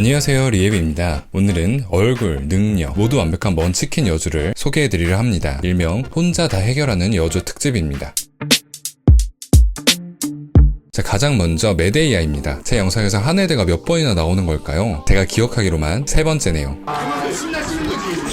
안녕하세요 리에비입니다. 오늘은 얼굴, 능력 모두 완벽한 먼치킨 여주를 소개해드리려 합니다. 일명 혼자 다 해결하는 여주 특집입니다. 자, 가장 먼저 메데이아입니다. 제 영상에서 한해대가 몇 번이나 나오는 걸까요? 제가 기억하기로만 세 번째네요.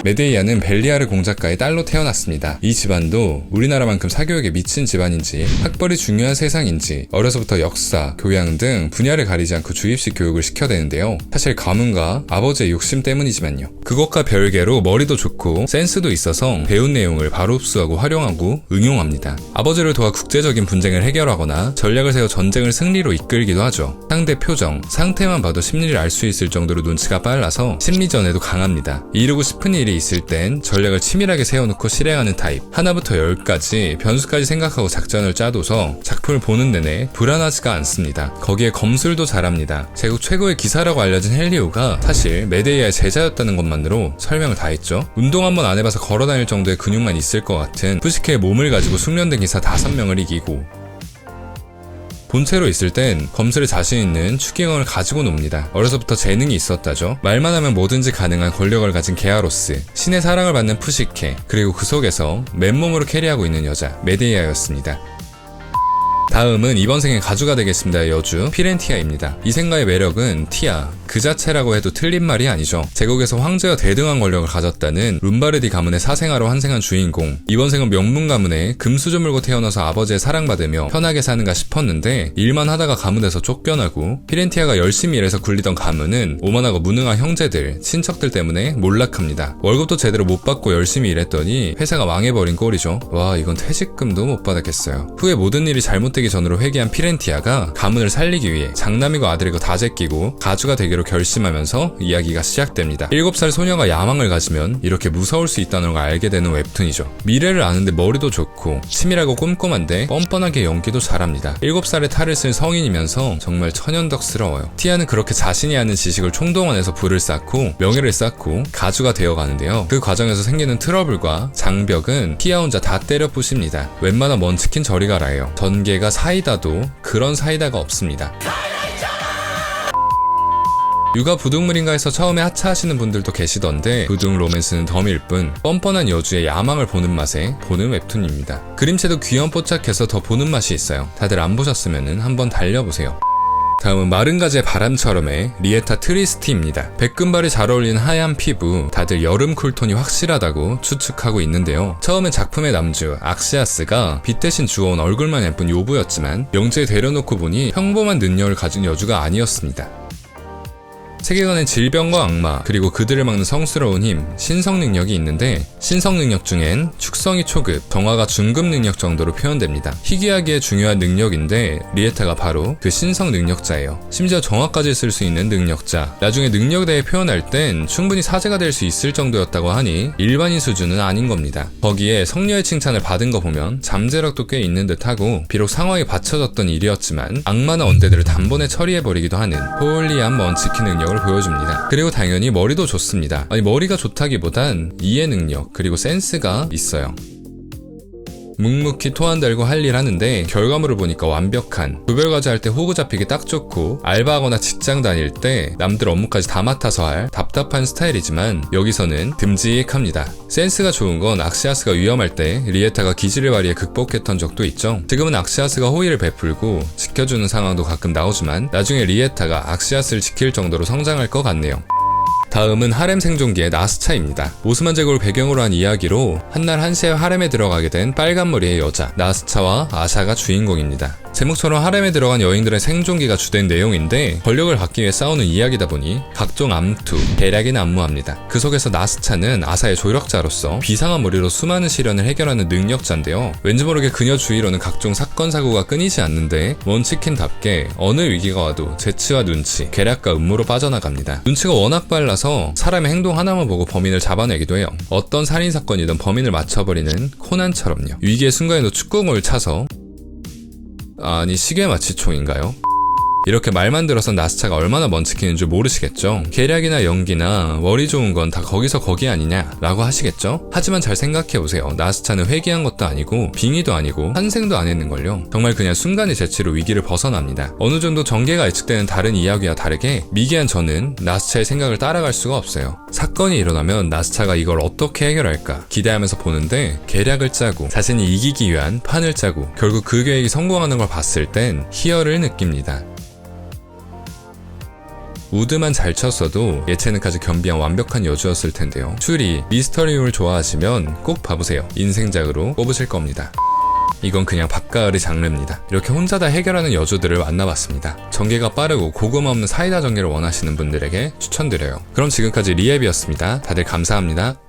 메데이아는 벨리아르 공작가의 딸로 태어났습니다. 이 집안도 우리나라만큼 사교육에 미친 집안인지 학벌이 중요한 세상인지 어려서부터 역사, 교양 등 분야를 가리지 않고 주입식 교육을 시켜대는데요. 사실 가문과 아버지의 욕심 때문이지만요. 그것과 별개로 머리도 좋고 센스도 있어서 배운 내용을 바로 흡수하고 활용하고 응용합니다. 아버지를 도와 국제적인 분쟁을 해결하거나 전략을 세워 전 쟁을 승리로 이끌기도 하죠. 상대 표정, 상태만 봐도 심리를 알 수 있을 정도로 눈치가 빨라서 심리전에도 강합니다. 이루고 싶은 일이 있을 땐 전략을 치밀하게 세워놓고 실행하는 타입. 하나부터 열까지 변수까지 생각하고 작전을 짜둬서 작품을 보는 내내 불안하지가 않습니다. 거기에 검술도 잘합니다. 제국 최고의 기사라고 알려진 헬리오가 사실 메데이아의 제자였다는 것만으로 설명을 다 했죠. 운동 한번 안 해봐서 걸어다닐 정도의 근육만 있을 것 같은 푸시케의 몸을 가지고 숙련된 기사 5명을 이기고 본체로 있을 땐 검술에 자신 있는 추기경을 가지고 놉니다. 어려서부터 재능이 있었다죠. 말만 하면 뭐든지 가능한 권력을 가진 게아로스, 신의 사랑을 받는 푸시케, 그리고 그 속에서 맨몸으로 캐리하고 있는 여자, 메데이아였습니다. 다음은 이번 생의 가주가 되겠습니다. 여주 피렌티아입니다. 이 생가의 매력은 티아 그 자체라고 해도 틀린 말이 아니죠. 제국에서 황제와 대등한 권력을 가졌다는 룸바르디 가문의 사생아로 환생한 주인공. 이번 생은 명문 가문에 금수저 물고 태어나서 아버지의 사랑받으며 편하게 사는가 싶었는데 일만 하다가 가문에서 쫓겨나고 피렌티아가 열심히 일해서 굴리던 가문은 오만하고 무능한 형제들, 친척들 때문에 몰락합니다. 월급도 제대로 못 받고 열심히 일했더니 회사가 망해버린 꼴이죠. 와 이건 퇴직금도 못 받았겠어요. 후에 모든 일이 잘못되기 전으로 회귀한 피렌티아가 가문을 살리기 위해 장남이고 아들이고 다 제끼고 가주가 되기로 결심하면서 이야기가 시작됩니다. 7살 소녀가 야망을 가지면 이렇게 무서울 수 있다는 걸 알게 되는 웹툰이죠. 미래를 아는데 머리도 좋고 치밀하고 꼼꼼한데 뻔뻔하게 연기도 잘합니다. 7살에 탈을 쓴 성인이면서 정말 천연덕스러워요. 티아는 그렇게 자신이 아는 지식을 총동원해서 부를 쌓고 명예를 쌓고 가주가 되어가는데요. 그 과정에서 생기는 트러블과 장벽은 티아 혼자 다 때려 부십니다. 웬만한 먼치킨 저리 가라예요. 전개가 사이다도 그런 사이다가 없습니다. 육아 부둥물인가에서 처음에 하차하시는 분들도 계시던데 부둥 로맨스는 덤일 뿐 뻔뻔한 여주의 야망을 보는 맛에 보는 웹툰입니다. 그림체도 귀염 뽀짝해서 더 보는 맛이 있어요. 다들 안 보셨으면 한번 달려보세요. 다음은 마른 가지의 바람처럼의 리에타 트리스티입니다. 백금발이 잘 어울리는 하얀 피부, 다들 여름 쿨톤이 확실하다고 추측하고 있는데요. 처음엔 작품의 남주 악시아스가 빛 대신 주워온 얼굴만 예쁜 요부였지만 영지에 데려놓고 보니 평범한 능력을 가진 여주가 아니었습니다. 세계관엔 질병과 악마, 그리고 그들을 막는 성스러운 힘, 신성 능력이 있는데 신성 능력 중엔 축성이 초급, 정화가 중급 능력 정도로 표현됩니다. 희귀하기에 중요한 능력인데 리에타가 바로 그 신성 능력자예요. 심지어 정화까지 쓸 수 있는 능력자. 나중에 능력에 대해 표현할 땐 충분히 사제가 될 수 있을 정도였다고 하니 일반인 수준은 아닌 겁니다. 거기에 성녀의 칭찬을 받은 거 보면 잠재력도 꽤 있는 듯하고 비록 상황이 받쳐졌던 일이었지만 악마나 언데드를 단번에 처리해버리기도 하는 홀리한 먼치킨 능력 을 보여줍니다. 그리고 당연히 머리도 좋습니다. 아니 머리가 좋다기보단 이해 능력 그리고 센스가 있어요. 묵묵히 토한 달고 할 일 하는데 결과물을 보니까 완벽한 구별과제 할 때 호구 잡히기 딱 좋고 알바하거나 직장 다닐 때 남들 업무까지 다 맡아서 할 답답한 스타일이지만 여기서는 듬직합니다. 센스가 좋은 건 악시아스가 위험할 때 리에타가 기지를 발휘해 극복했던 적도 있죠. 지금은 악시아스가 호의를 베풀고 지켜주는 상황도 가끔 나오지만 나중에 리에타가 악시아스를 지킬 정도로 성장할 것 같네요. 다음은 하렘 생존기의 나스차입니다. 오스만 제국을 배경으로 한 이야기로 한날 한시에 하렘에 들어가게 된 빨간 머리의 여자 나스차와 아샤가 주인공입니다. 제목처럼 하렘에 들어간 여인들의 생존기가 주된 내용인데 권력을 받기 위해 싸우는 이야기다 보니 각종 암투, 대략이 난무합니다. 그 속에서 나스차는 아사의 조력자로서 비상한 머리로 수많은 시련을 해결하는 능력자인데요. 왠지 모르게 그녀 주위로는 각종 사건 사고가 끊이지 않는데 원치킨답게 어느 위기가 와도 재치와 눈치, 계략과 음모로 빠져나갑니다. 눈치가 워낙 빨라서 사람의 행동 하나만 보고 범인을 잡아내기도 해요. 어떤 살인 사건이든 범인을 맞춰버리는 코난처럼요. 위기의 순간에도 축구공을 차서 아니 시계 마취총인가요? 이렇게 말만 들어선 나스차가 얼마나 먼치키는 줄 모르시겠죠? 계략이나 연기나 머리 좋은 건 다 거기서 거기 아니냐 라고 하시겠죠? 하지만 잘 생각해보세요. 나스차는 회귀한 것도 아니고 빙의도 아니고 환생도 안 했는걸요. 정말 그냥 순간의 재치로 위기를 벗어납니다. 어느 정도 전개가 예측되는 다른 이야기와 다르게 미개한 저는 나스차의 생각을 따라갈 수가 없어요. 사건이 일어나면 나스차가 이걸 어떻게 해결할까 기대하면서 보는데 계략을 짜고 자신이 이기기 위한 판을 짜고 결국 그 계획이 성공하는 걸 봤을 땐 희열을 느낍니다. 우드만 잘 쳤어도 예체능까지 겸비한 완벽한 여주였을 텐데요. 추리, 미스터리움을 좋아하시면 꼭 봐보세요. 인생작으로 꼽으실 겁니다. 이건 그냥 밥가을의 장르입니다. 이렇게 혼자 다 해결하는 여주들을 만나봤습니다. 전개가 빠르고 고금 없는 사이다 전개를 원하시는 분들에게 추천드려요. 그럼 지금까지 리앱이었습니다. 다들 감사합니다.